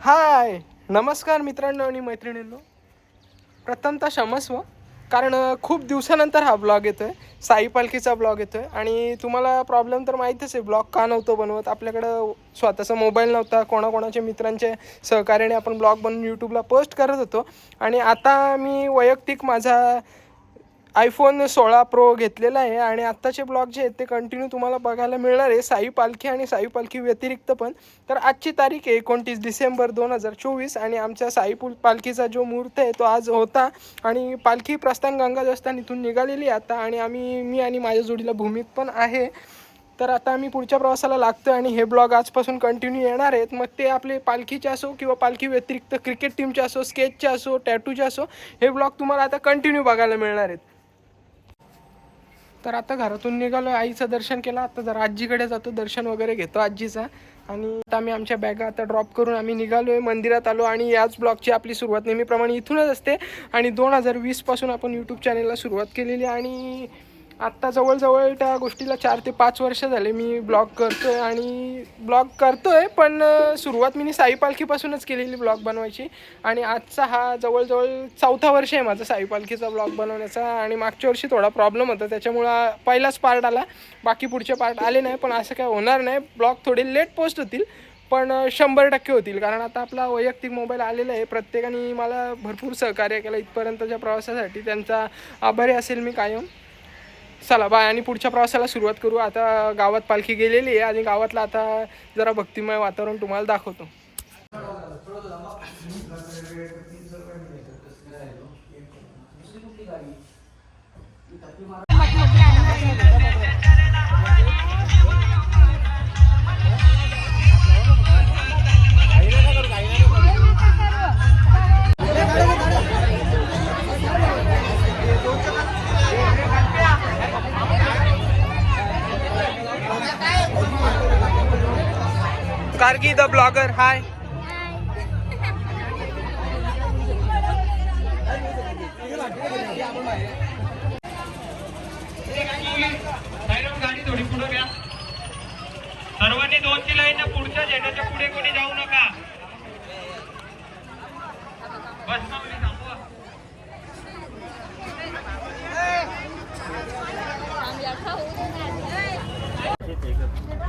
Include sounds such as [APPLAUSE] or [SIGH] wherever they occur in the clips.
हाय नमस्कार मित्रांनो आणि मैत्रिणींनो. प्रथमतः क्षमस्व कारण खूप दिवसानंतर हा ब्लॉग येतो आहे साई पालखीचा ब्लॉग येतो आहे आणि तुम्हाला प्रॉब्लेम तर माहीतच आहे ब्लॉग का नव्हतो बनवत? आपल्याकडं स्वतःचा मोबाईल नव्हता कोणाकोणाच्या मित्रांच्या सहकार्याने आपण ब्लॉग बनवून यूट्यूबला पोस्ट करत होतो. आणि आता मी वैयक्तिक माझा आयफोन सोळा प्रो घेतलेला आहे आणि आत्ताचे ब्लॉग जे आहेत ते कंटिन्यू तुम्हाला बघायला मिळणार आहे. साई पालखी आणि साई पालखी व्यतिरिक्त पण. तर आजची तारीख आहे एकोणतीस डिसेंबर दोन हजार चोवीस आणि आमच्या साई पुल पालखीचा जो मुहूर्त आहे तो आज होता. आणि पालखी प्रस्थान गंगाजस्थान इथून निघालेली आहे आता आणि आम्ही मी आणि माझ्या जोडीला भूमीत पण आहे. तर आता आम्ही पुढच्या प्रवासाला लागतो आणि हे ब्लॉग आजपासून कंटिन्यू येणार आहेत. मग ते आपले पालखीचे असो किंवा पालखी व्यतिरिक्त क्रिकेट टीमचे असो स्केचचे असो टॅटूचे असो हे ब्लॉग तुम्हाला आता कंटिन्यू बघायला मिळणार आहेत. तर आता घरातून निघालो आईचं दर्शन केलं. आता जरा आजीकडे जातो. दर्शन वगैरे घेतो आजीचा. आणि आता आम्ही आमच्या बॅगा आता ड्रॉप करून आम्ही निघालो आहे मंदिरात आलो आणि याच ब्लॉगची आपली सुरुवात नेहमीप्रमाणे इथूनच असते. आणि दोन हजार वीसपासून आपण यूट्यूब चॅनलला सुरुवात केलेली आणि आत्ता जवळजवळ त्या गोष्टीला चार ते पाच वर्ष झाले मी ब्लॉग करतो आहे आणि ब्लॉग करतो आहे पण सुरुवात मी साई पालखीपासूनच केलेली ब्लॉग बनवायची. आणि आजचा हा जवळजवळ चौथा वर्ष आहे माझा साई पालखीचा ब्लॉग बनवण्याचा आणि मागच्या वर्षी थोडा प्रॉब्लेम होता त्याच्यामुळं पहिलाच पार्ट आला. बाकी पुढचे पार्ट आले नाही पण असं काय होणार नाही. ब्लॉग थोडे लेट पोस्ट होतील पण शंभर टक्के होतील. कारण आता आपला वैयक्तिक मोबाईल आलेला आहे. प्रत्येकाने मला भरपूर सहकार्य केलं इथपर्यंतच्या प्रवासासाठी. त्यांचा आभारी असेल मी कायम. चला बाय. आणि पुढच्या प्रवासाला सुरुवात करू. आता गावात पालखी गेलेली आहे आणि गावातलं आता जरा भक्तिमय वातावरण तुम्हाला दाखवतो. ब्लॉगर हाय साईराम गाडी थोडी पुढे घ्या सर्वांनी दोनची लाईन ना पुढच्या झेंड्याच्या पुढे कोणी जाऊ नका. बस माऊली थांबवा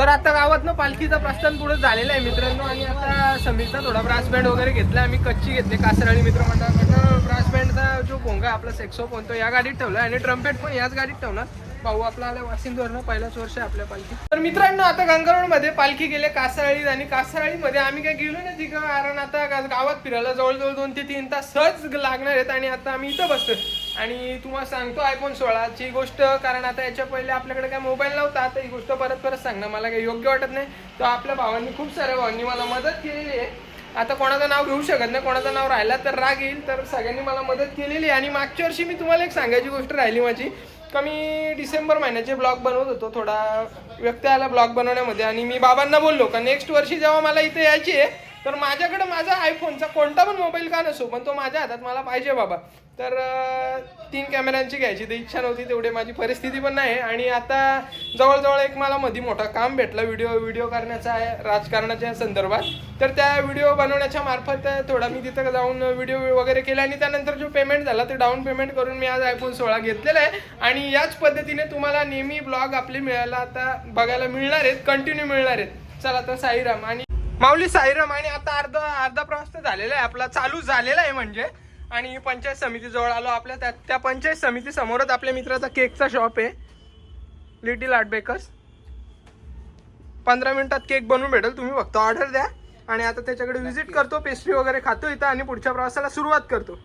तर आता गावातनं पालखीचा प्रस्थान पुढे झालेला आहे मित्रांनो. आणि आता समीरचा थोडा ब्रास बँड वगैरे घेतला आम्ही कच्ची घेतली कासराळी मित्रमंडळाकडनं ब्रास बँडचा जो भोंगा आपला सेक्सो फोन तो या गाडीत ठेवला आणि ट्रम्पेट पण याच गाडीत ठेवणार. भाऊ आपला आला वासिंदवरनं पहिलाच वर्ष आहे आपल्या पालखी. तर मित्रांनो आता गंगारोडमध्ये पालखी गेले कासराळी आणि कासराळीमध्ये आम्ही काय गेलो ना तिकडे कारण आता गावात फिरायला जवळजवळ दोन ते तीन तास सहज लागणार आहेत. आणि आता आम्ही इथं बसतोय. आणि तुम्हाला सांगतो आयफोन सोळाची गोष्ट कारण आता याच्या पहिले आपल्याकडे काय मोबाईल नव्हता आता ही गोष्ट परत परत सांगणं मला काही योग्य वाटत नाही. तर आपल्या भावांनी खूप साऱ्या भावांनी मला मदत केलेली आहे. आता कोणाचं नाव घेऊ शकत नाही कोणाचं नाव राहिला तर राग येईल तर सगळ्यांनी मला मदत केलेली आहे. आणि मागच्या वर्षी मी तुम्हाला एक सांगायची गोष्ट राहिली माझी. का मी डिसेंबर महिन्याचे ब्लॉग बनवत होतो थोडा व्यक्त आला ब्लॉग बनवण्यामध्ये. आणि मी बाबांना बोललो का नेक्स्ट वर्षी जेव्हा मला इथे यायची आहे तर माझ्याकडे माझा आयफोनचा कोणता पण मोबाईल का नसो पण तो माझ्या हातात मला पाहिजे बाबा. तर तीन कॅमेऱ्यांची घ्यायची तर इच्छा नव्हती तेवढी माझी परिस्थिती पण नाही. आणि आता जवळजवळ एक मला मध्ये मोठा काम भेटला व्हिडिओ व्हिडिओ करण्याचा आहे राजकारणाच्या संदर्भात. तर त्या व्हिडिओ बनवण्याच्या मार्फत थोडा मी तिथं जाऊन व्हिडिओ वगैरे केला आणि त्यानंतर जो पेमेंट झाला ते डाऊन पेमेंट करून मी आज आयफोन सोळा घेतलेला आहे. आणि याच पद्धतीने तुम्हाला नेहमी ब्लॉग आपले मिळायला आता बघायला मिळणार आहेत कंटिन्यू मिळणार आहेत. चला तर साईराम आणि माऊली साईराम आणि आता अर्धा अर्धा प्रवास तर झालेला आहे आपला चालू झालेला आहे म्हणजे. आणि पंचायत समिती जवळ आलो आपल्या त्या त्या पंचायत समिती समोरच आपल्या मित्राचा केकचा शॉप आहे. लिटिल आर्ट बेकर्स पंधरा मिनिटात केक बनवून भेटेल तुम्ही फक्त ऑर्डर द्या. आणि आता त्याच्याकडे व्हिजिट करतो पेस्ट्री वगैरे खातो इथं आणि पुढच्या प्रवासाला सुरुवात करतो.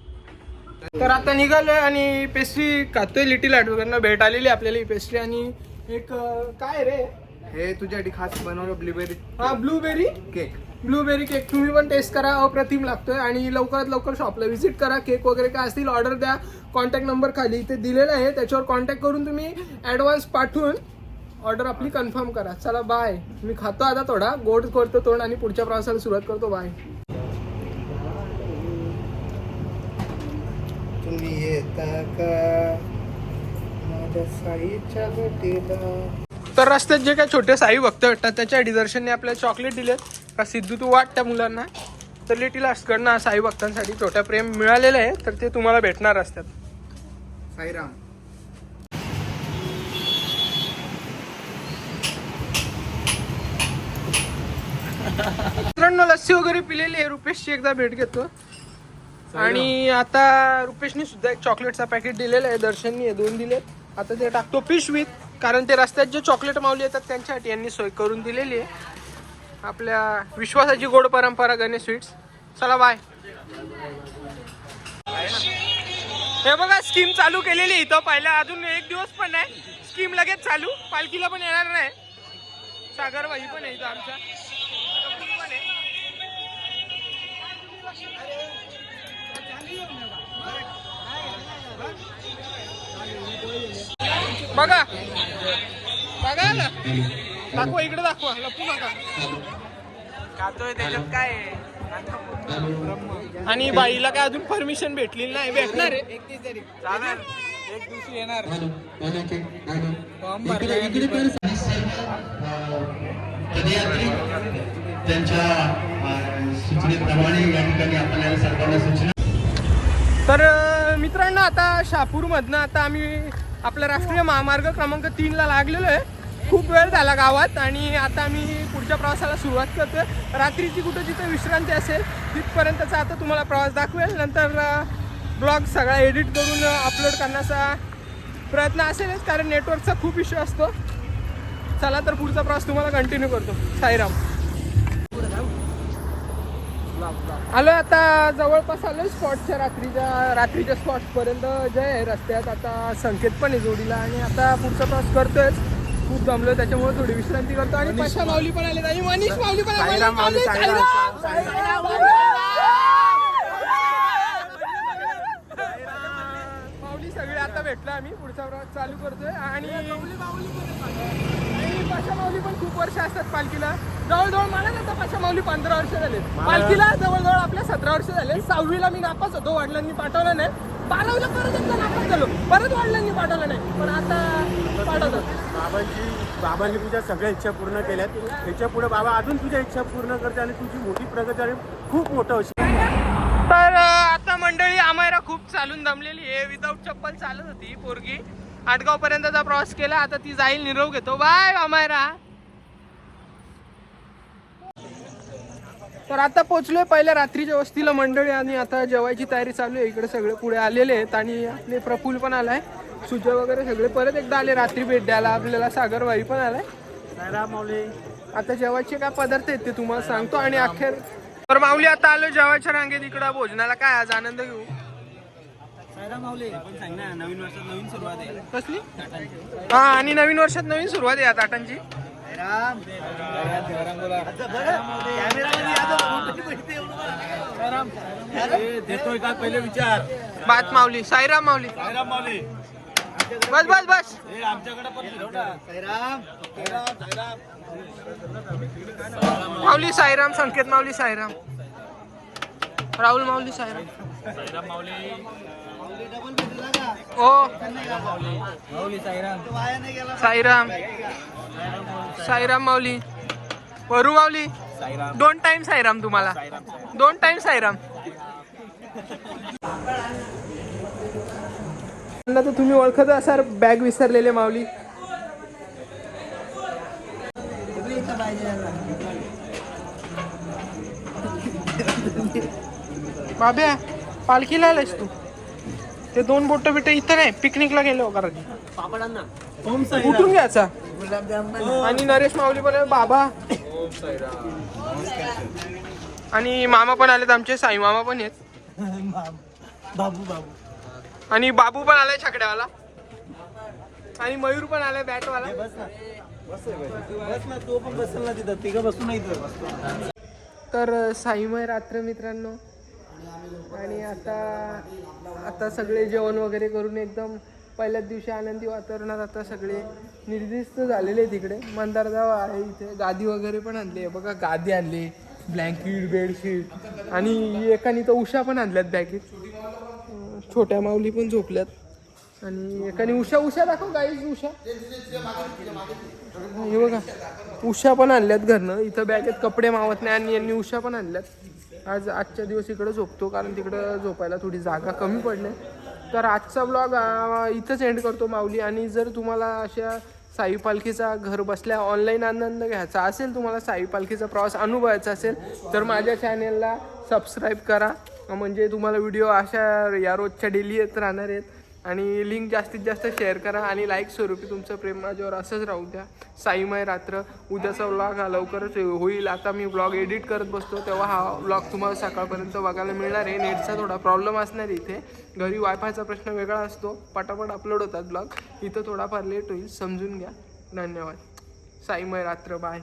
तर आता निघालोय आणि पेस्ट्री खातोय. लिटिल आर्ट बेकरनं भेट आलेली आपल्याला ही पेस्ट्री आणि एक काय रे? हे तुझ्यासाठी खास बनवलं ब्लूबेरी हा ब्लूबेरी केक ब्लूबेरी केक तुम्ही पण टेस्ट करा. अप्रतिम लागतोय. आणि लवकरात लवकर शॉपला व्हिजिट करा. केक वगैरे काय असतील ऑर्डर द्या. कॉन्टॅक्ट नंबर खाली इथे दिलेला आहे. त्याच्यावर कॉन्टॅक्ट करून तुम्ही ॲडव्हान्स पाठवून ऑर्डर आपली कन्फर्म करा. चला बाय मी खातो आता थोडा. गोड करतो तोंड आणि पुढच्या प्रवासाला सुरुवात करतो. बाय तुम्ही येता का? माझ्या साईच्या भेटीला. तर रस्त्यात जे काही छोटे साई भक्त भेटतात त्याच्या दर्शनने आपल्याला चॉकलेट दिलेत. का सिद्धू तू वाट त्या मुलांना. तर लिटिल आर्ट्सकडनं साई भक्तांसाठी छोट्या प्रेम मिळालेलं आहे तर ते तुम्हाला भेटणार असतात. साईराम. मित्रांनो लस्सी वगैरे पिलेली आहे. रुपेशची एकदा भेट घेतो. आणि आता रुपेशनी सुद्धा एक चॉकलेटचा पॅकेट दिलेलं आहे. दर्शननी हे दोन दिलेत. आता ते टाकतो पिशवीत कारण ते रस्त्यात जे चॉकलेट मावली येतात त्यांच्यासाठी यांनी सोय करून दिलेली आहे. आपल्या विश्वासाची गोड परंपरा गणेश स्वीट्स चला बाय हे बघा स्कीम चालू केलेली इथं. पहिला अजून एक दिवस पण नाही. स्कीम लगेच चालू. पालखीला पण येणार नाही. सागरबाई पण आहे इथं आमच्या. पण आहे. बघा. बघा ना. दाखवा इकडे दाखवा. लपू नका. खातोय त्याच्यात काय आणि बाईला काय अजून परमिशन भेटली नाही. भेटणार आहे. जाणार. एक दिवशी येणार. फॉर्म त्यांच्या सूचनेप्रमाणे या ठिकाणी आपल्याला सरकारला सूचना तर अं, मित्रांनो आता शहापूरमधनं आता आम्ही आपला राष्ट्रीय महामार्ग क्रमांक तीनला लागलेलो आहे. खूप वेळ झाला गावात आणि आता आम्ही पुढच्या प्रवासाला सुरुवात करतोय. रात्रीची कुठं जिथे विश्रांती असेल तिथपर्यंतचा आता तुम्हाला प्रवास दाखवेल. नंतर ब्लॉग सगळा एडिट करून अपलोड करण्याचा प्रयत्न असेलच कारण नेटवर्कचा खूप इश्यू असतो. चला तर पुढचा प्रवास तुम्हाला कंटिन्यू करतो. साईराम. आलो आता जवळपास आलो स्पॉटच्या रात्रीच्या रात्रीच्या स्पॉट्सपर्यंत जे आहे रस्त्यात. आता संकेत पण आहे जोडीला आणि आता पुढचा प्रवास करतोय. खूप दमलो त्याच्यामुळे थोडी विश्रांती करतो. आणि पशा माऊली पण आले आणि मनीष माऊली पण आले. मनीष माऊली, साईराम, साईराम, माऊली सगळे आता भेटलो आम्ही. पुढचा प्रवास चालू करतोय. आणि आणि पाशा माऊली पण खूप वर्ष असतात पालखीला. जवळजवळ मला आता पाशा माऊली पंधरा वर्ष झाले पालखीला जवळजवळ आपल्या सतरा वर्ष झाले सहावीला मी नापास होतो. वडिलांनी पाठवलं नाही. बारावीला परत एकदा नापास झालो. परत वडिलांनी पाठवलं नाही. पण आता पाठवतो बाबांची बाबांनी तुझ्या सगळ्या इच्छा पूर्ण केल्यात. त्याच्या पुढे बाबा अजून तुझ्या इच्छा पूर्ण करते आणि तुझी मोठी प्रगती आणि खूप मोठं होशील तर आता मंडळी आमायरा खूप चालून दमलेली आहे. विदाऊट चप्पल चालत होती पोरगी. आटगाव पर्यंतचा प्रवास केला आता ती जाईल निरोप घेतो. बाय आमायरा. तर आता पोचलोय पहिल्या रात्रीच्या वस्तीला मंडळी आणि आता जेवायची तयारी चालू आहे. इकडे सगळे पुढे आलेले आहेत आणि आपले प्रफुल पण आलाय. सुजय वगैरे सगळे परत एकदा आले रात्री भेट द्यायला. आपल्याला सागरवाई पण आलाय. आता जेवायचे काय पदार्थ आहेत ते तुम्हाला सांगतो. आणि अखेर तर माऊली आता आलो जेवायच्या रांगेत इकडं भोजनाला काय आज आनंद घेऊ सायराम कसली हा आणि नवीन वर्षात नवीन सुरुवात आहे या ताटांची देतोय का पहिले विचार बात माऊली साईराम माऊली सायराम माऊली बस बस बस. माऊली साईराम संकेत माऊली साईराम. राहुल माऊली साईराम. सायराम साईराम. साईराम. माऊली. वरू माऊली. सायराम दोन टाइम साईराम तुम्हाला. दोन टाइम साईराम. त्यांना तर तुम्ही ओळखत असाल बॅग विसरलेले माऊली. बाब्या पालखीला आलायस तू. ते दोन बोट बिट इथं नाही पिकनिकला गेलो कारण उठून घ्यायचा आणि नरेश माऊली पण आहे, बाबा. आणि मामा पण आलेत आमचे साई मामा पण आहेत. [LAUGHS] बाबू बाबू. आणि बाबू पण आलाय छकड्यावाला. आणि मयूर पण आलाय बॅटवाला. बस ना. बस बस ना तो पण बसेल ना तिथं. तिघं बसून नाही इथं तर साईमय रात्र मित्रांनो. आणि आता आता सगळे जेवण वगैरे करून एकदम पहिल्याच दिवशी आनंदी वातावरणात आता सगळे निर्दिष्ट झालेले तिकडे मंदारगाव आहे इथे. गादी वगैरे पण आणली आहे. बघा गादी आणली. ब्लँकेट बेडशीट आणि एकाने तर उषा पण आणल्यात बॅगेत. छोट्या माऊली पण झोपल्यात. आणि एकाने उषा उषा दाखव गाईज उषा. हे बघा. उषा पण आणल्यात घरनं. इथं बॅगेत कपडे मावत नाही आणि यांनी उषा पण आणल्यात. आज आजच्या दिवस इकडं झोपतो कारण तिकडं झोपायला थोडी जागा कमी पडली. तर आजचा ब्लॉग इथंच एंड करतो माऊली. आणि जर तुम्हाला अशा साई पालखीचा घर बसल्या ऑनलाईन आनंद घ्यायचा असेल तुम्हाला साई पालखीचा प्रवास अनुभवायचा असेल तर माझ्या चॅनेलला सबस्क्राईब करा. म्हणजे तुम्हाला व्हिडिओ अशा या रोजच्या डेली येत राहणार आहेत. आणि लिंक जास्तीत जास्त शेअर करा आणि लाईक स्वरूपी तुमचं प्रेम माझ्यावर असंच राहू द्या. साईमय रात्र. उद्याचा व्लॉग हा लवकरच होईल. आता मी व्लॉग एडिट करत बसतो तेव्हा हा व्लॉग तुम्हाला सकाळपर्यंत बघायला मिळणार आहे. नेटचा थोडा प्रॉब्लेम असणार आहे इथे. घरी वायफायचा प्रश्न वेगळा असतो. पटापट अपलोड होतात ब्लॉग इथं थोडाफार लेट होईल. समजून घ्या. धन्यवाद. साईमय रात्र. बाय